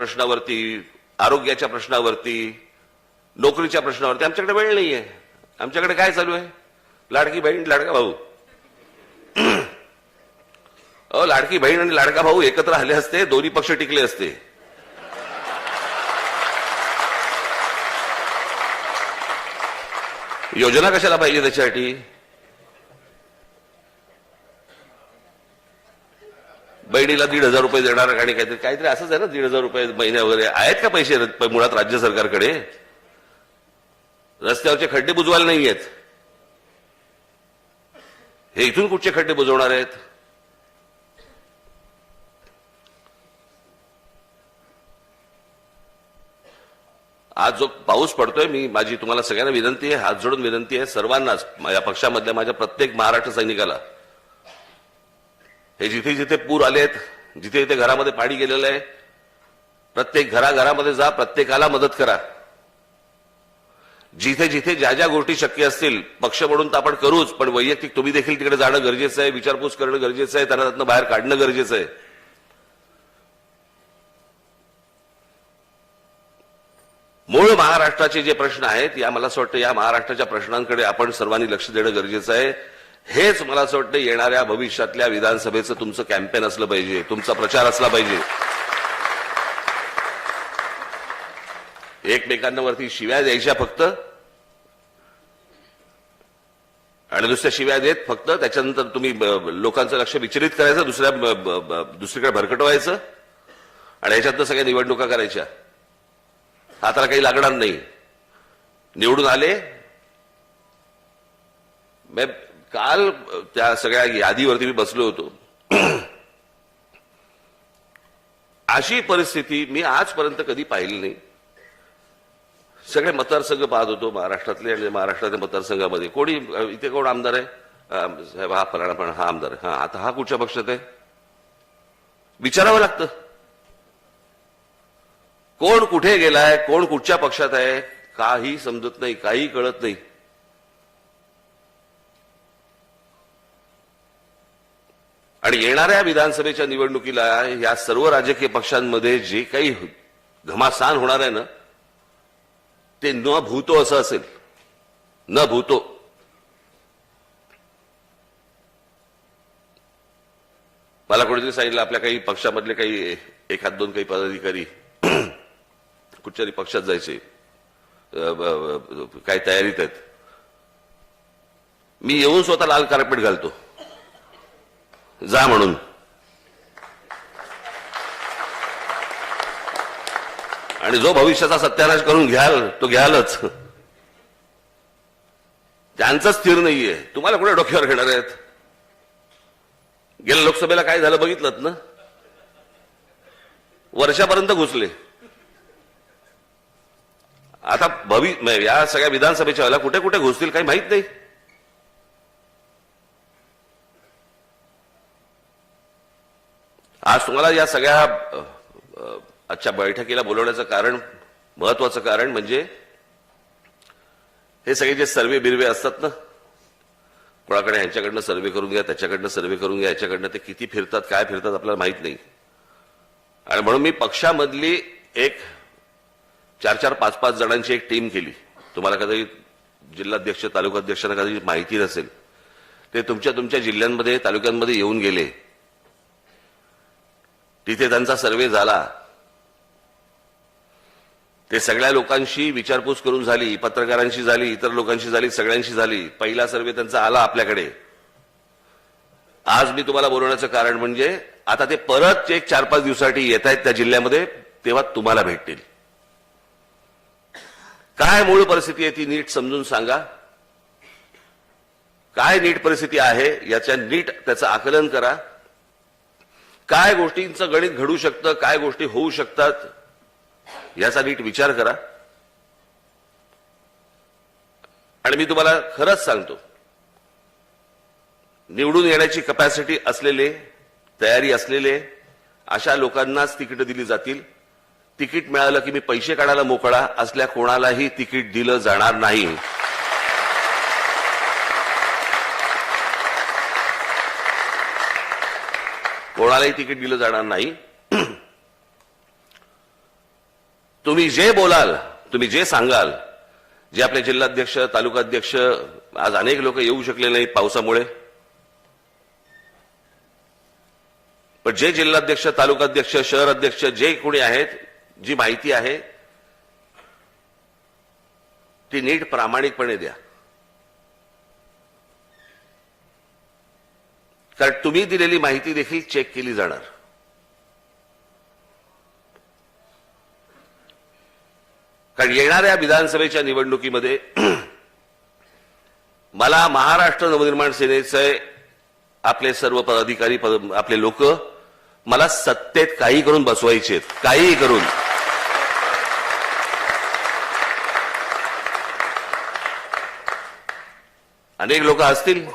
प्रश्नावरती आरोग्याच्या प्रश्नावरती नोकरीच्या प्रश्नावरती आमच्याकडे वेळ नाही आहे आमच्याकडे काय चालू आहे? लाडकी बहीण लाडका भाऊ. अहो लाडकी बहीण आणि लाडका भाऊ एकत्र आले असते दोन्ही पक्ष टिकले असते. योजना कशाला पाहिजे त्याच्यासाठी? बहिणीला दीड हजार रुपये देणार आणि काहीतरी काहीतरी असंच आहे ना दीड हजार रुपये महिने वगैरे आहेत का पैसे मुळात राज्य सरकारकडे? रस्त्यावरचे खड्डे बुजवायला नाही आहेत. हे इथून कुठचे खड्डे बुजवणार आहेत? आज जो पाऊस पडतोय मी माझी तुम्हाला सगळ्यांना विनंती आहे हात जोडून विनंती आहे सर्वांनाच माझ्या पक्षामधल्या माझ्या प्रत्येक महाराष्ट्र सैनिकाला. हे जिथे जिथे पूर आलेत जिथे जिथे घरामध्ये पाणी गेलेलं आहे प्रत्येक घराघरामध्ये जा प्रत्येकाला मदत करा. जिथे जिथे ज्या ज्या गोष्टी शक्य असतील पक्ष म्हणून तर आपण करूच पण वैयक्तिक तुम्ही देखील तिकडे जाणं गरजेचं आहे विचारपूस करणं गरजेचं आहे त्यांना त्यातनं बाहेर काढणं गरजेचं आहे. मूळ महाराष्ट्राचे जे प्रश्न आहेत या मला असं वाटतं या महाराष्ट्राच्या प्रश्नांकडे आपण सर्वांनी लक्ष देणं गरजेचं आहे. हेच मला असं वाटतं येणाऱ्या भविष्यातल्या विधानसभेचं तुमचं कॅम्पेन असलं पाहिजे तुमचा प्रचार असला पाहिजे. एकमेकांना वरती शिव्या द्यायच्या फक्त. आणि दुसऱ्या शिव्या देत फक्त त्याच्यानंतर तुम्ही लोकांचं लक्ष विचलित करायचं दुसऱ्या दुसरीकडे भरकटवायचं. आणि ह्याच्यातनं सगळ्या निवडणुका करायच्या. हाताला काही लागणार नाही. निवडून आले. काल त्या सगळ्या यादीवरती मी बसलो होतो. अशी परिस्थिती मी आजपर्यंत कधी पाहिली नाही. सगळे मतदारसंघ पाहत होतो महाराष्ट्रातले आणि महाराष्ट्रातल्या मतदारसंघामध्ये. कोणी इथे कोण आमदार आहे? साहेब हा फलाना पण हा आमदार. हा आता हा कुठच्या पक्षात आहे? विचारावं लागतं. कोण कुठे गेलाय कोण कुठच्या पक्षात आहे काही समजत नाही काही कळत नाही. आणि येणाऱ्या विधानसभेच्या निवडणुकीला या सर्व राजकीय पक्षांमध्ये जे काही घमासान होणार आहे ना ते न भूतो असं असेल. न भूतो. मला कोणीतरी सांगितलं आपल्या काही पक्षामधले काही एखाद दोन काही पदाधिकारी कुठच्याही पक्षात जायचे. काही काय तयारीत आहेत. मी येऊन स्वतः लाल कार्पेट घालतो. जा म्हणून. आणि जो भविष्याचा सत्यानाश करून घ्याल तो घ्यालच. त्यांचं स्थिर नाहीये तुम्हाला कुठे डोक्यावर घेणार आहेत? गेल्या लोकसभेला काय झालं बघितलं ना? वर्षापर्यंत घुसले. आता भवि या सगळ्या विधानसभेच्या वेळेला कुठे कुठे घुसतील काही माहीत नाही आज तुम्हाला या सगळ्या आजच्या बैठकीला बोलवण्याचं कारण महत्वाचं कारण म्हणजे हे सगळे जे सर्वे बिर्वे असतात ना कोणाकडे ह्यांच्याकडनं सर्वे करून घ्या त्याच्याकडनं सर्वे करून घ्या याच्याकडनं ते किती फिरतात काय फिरतात आपल्याला माहीत नाही. आणि म्हणून मी पक्षामधली एक चार चार पाच पाच जणांची एक टीम केली. तुम्हाला कधी जिल्हाध्यक्ष तालुकाध्यक्षांना कधी माहिती नसेल. ते तुमच्या तुमच्या जिल्ह्यांमध्ये तालुक्यांमध्ये येऊन गेले. तिथे त्यांचा सर्वे झाला. ते सगळ्या लोकांशी विचारपूस करून झाली पत्रकारांशी झाली इतर लोकांशी झाली सगळ्यांशी झाली. पहिला सर्वे त्यांचा आला आपल्याकडे. आज मी तुम्हाला बोलवण्याचं कारण म्हणजे आता ते परत एक चार पाच दिवसासाठी येत आहेत त्या जिल्ह्यामध्ये तेव्हा तुम्हाला भेटतील. काय मूळ परिस्थिती आहे ती नीट समजून सांगा. काय नीट परिस्थिती आहे याच्या नीट त्याचं आकलन करा. काय गोष्टींचं गणित घडू शकतं काय गोष्टी होऊ शकतात याचा नीट विचार करा. आणि मी तुम्हाला खरंच सांगतो निवडून येण्याची कपॅसिटी असलेले तयारी असलेले अशा लोकांनाच तिकीट दिली जातील. तिकीट मिळालं की मी पैसे काढायला मोकळा असल्या कोणालाही तिकीट दिलं जाणार नाही. कोणालाही तिकीट दिलं जाणार नाही. तुम्ही जे बोलाल तुम्ही जे सांगाल जे आपले जिल्हाध्यक्ष तालुकाध्यक्ष आज अनेक लोक येऊ शकले नाहीत पावसामुळे. पण जे जिल्हाध्यक्ष तालुकाध्यक्ष शहर अध्यक्ष जे कोणी आहेत जी माहिती आहे ती नीट प्रामाणिकपणे द्या. कारण तुम्ही दिलेली माहिती देखील चेक केली जाणार. कारण येणाऱ्या विधानसभेच्या निवडणुकीमध्ये मला महाराष्ट्र नवनिर्माण सेनेचे आपले सर्व पदाधिकारी पद- आपले लोक मला सत्तेत काही करून बसवायचे आहेत. काहीही करून. अनेक लोक असतील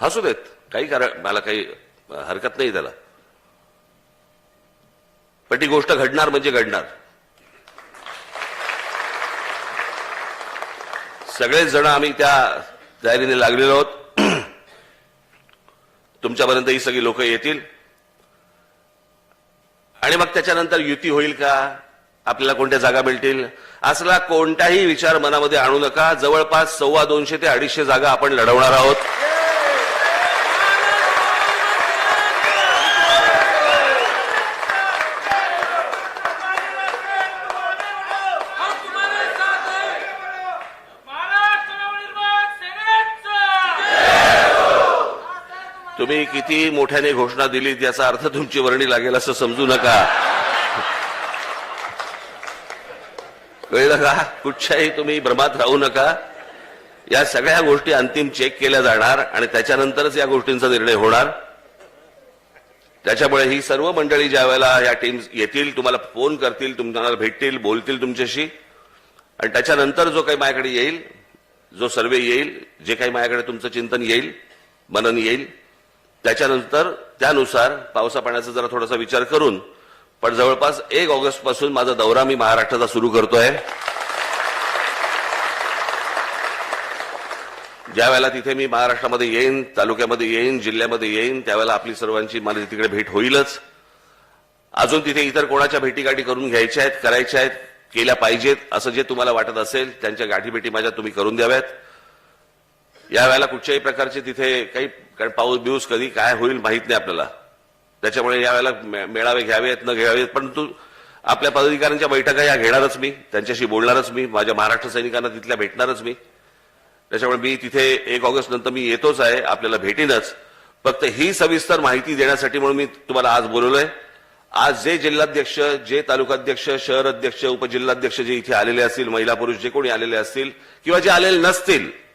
हसू देत. काही कारण मला काही हरकत नाही त्याला. पण ती गोष्ट घडणार म्हणजे घडणार. सगळेच जण आम्ही त्या तयारीने लागलेलो आहोत. तुमच्यापर्यंत ही सगळी लोक येतील. आणि मग त्याच्यानंतर युती होईल का? आपल्याला कोणत्या जागा मिळतील? असला कोणताही विचार मनामध्ये आणू नका. जवळपास सव्वा दोनशे ते अडीचशे जागा आपण लढवणार आहोत हम तुम्हारे साथ हैं महाराष्ट्र नवनिर्माण सेनेचा तुम्ही किती मोठ्याने घोषणा दिली याचा अर्थ तुमची वर्णी लागेल असं समजू नका. कळलं का? कुठच्याही तुम्ही भ्रमात राहू नका. या सगळ्या गोष्टी अंतिम चेक केल्या जाणार आणि त्याच्यानंतरच या गोष्टींचा निर्णय होणार. त्याच्यामुळे ही सर्व मंडळी ज्या वेळेला या टीम येतील तुम्हाला फोन करतील तुम्हाला भेटतील बोलतील तुमच्याशी. आणि त्याच्यानंतर जो काही माझ्याकडे येईल जो सर्वे येईल जे काही माझ्याकडे तुमचं चिंतन येईल मनन येईल त्याच्यानंतर त्यानुसार पावसा पाण्याचा जरा थोडासा विचार करून पण जवळपास एक ऑगस्टपासून माझा दौरा मी महाराष्ट्राचा सुरू करतोय. ज्या वेळेला तिथे मी महाराष्ट्रामध्ये येईन तालुक्यामध्ये येईन जिल्ह्यामध्ये येईन त्यावेळेला आपली सर्वांची मला तिकडे भेट होईलच. अजून तिथे इतर कोणाच्या भेटीगाठी करून घ्यायच्या आहेत करायच्या आहेत केल्या पाहिजेत असं जे तुम्हाला वाटत असेल त्यांच्या गाठीभेटी माझ्या तुम्ही करून द्याव्यात. या वेळेला कुठच्याही प्रकारचे तिथे काही कारण पाऊस बिऊस कधी काय होईल माहीत नाही आपल्याला. त्याच्यामुळे या वेळेला मेळावे घ्यावेत न घ्यावेत परंतु आपल्या पदाधिकाऱ्यांच्या बैठका या घेणारच मी. त्यांच्याशी बोलणारच मी. माझ्या महाराष्ट्र सैनिकांना तिथल्या भेटणारच मी. त्याच्यामुळे मी तिथे एक ऑगस्ट नंतर मी येतोच आहे. आपल्याला भेटीनच. फक्त ही सविस्तर माहिती देण्यासाठी म्हणून मी तुम्हाला आज बोलवलंय. आज जे जिल्हाध्यक्ष जे तालुकाध्यक्ष शहर अध्यक्ष उपजिल्हाध्यक्ष जे इथे आलेले असतील महिला पुरुष जे कोणी आलेले असतील किंवा जे आलेले नसतील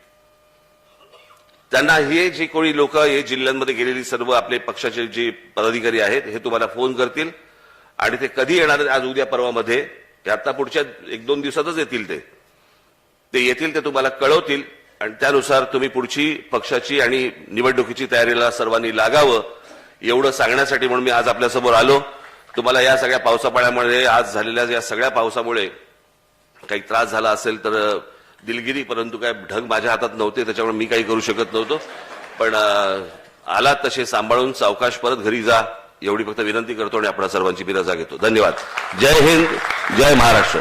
त्यांना हे जे कोणी लोक हे जिल्ह्यांमध्ये गेलेली सर्व आपले पक्षाचे जे पदाधिकारी आहेत हे तुम्हाला फोन करतील. आणि ते कधी येणार आज उद्या परवामध्ये ते आता पुढच्या एक दोन दिवसातच येतील ते. ते येतील ते तुम्हाला कळवतील. आणि त्यानुसार तुम्ही पुढची पक्षाची आणि निवडणुकीची तयारीला सर्वांनी लागावं एवढं सांगण्यासाठी म्हणून मी आज आपल्यासमोर आलो. तुम्हाला या सगळ्या पावसापाण्यामुळे आज झालेल्या या सगळ्या पावसामुळे काही त्रास झाला असेल तर दिलगिरी परंतु काय ढग माझ्या हातात नव्हते त्याच्यामुळे मी काही करू शकत नव्हतो. पण आला तसे सांभाळून सावकाश परत घरी जा एवढी फक्त विनंती करतो आणि आपल्या सर्वांची मी रजा घेतो. धन्यवाद. जय हिंद जय महाराष्ट्र.